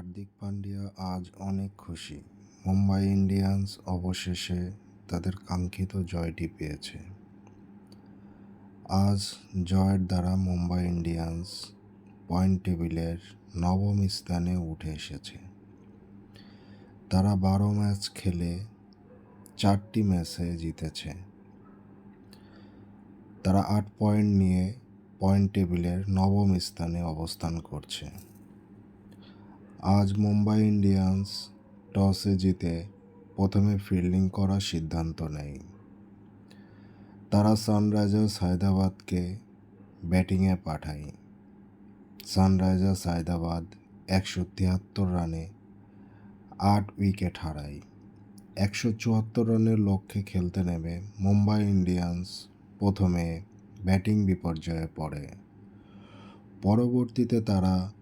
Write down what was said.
হার্দিক পান্ডিয়া আজ অনেক খুশি। মুম্বাই ইন্ডিয়ান্স অবশেষে তাদের কাঙ্ক্ষিত জয়টি পেয়েছে। আজ জয়ের দ্বারা মুম্বাই ইন্ডিয়ান্স পয়েন্ট টেবিলের নবম স্থানে উঠে এসেছে। তারা বারো ম্যাচ খেলে চারটি ম্যাচে জিতেছে। তারা আট পয়েন্ট নিয়ে পয়েন্ট টেবিলের নবম স্থানে অবস্থান করছে। আজ মুম্বাই ইন্ডিয়ান্স টসে জিতে প্রথমে ফিল্ডিং করার সিদ্ধান্ত নেয়। তারা সানরাইজার্স হায়দ্রাবাদকে ব্যাটিংয়ে পাঠায়। সানরাইজার্স হায়দ্রাবাদ একশো তিয়াত্তর রানে আট উইকেট হারায়। একশো চুয়াত্তর রানের লক্ষ্যে খেলতে নেমে মুম্বাই ইন্ডিয়ান্স প্রথমে ব্যাটিং বিপর্যয়ে পড়ে। পরবর্তীতে তারা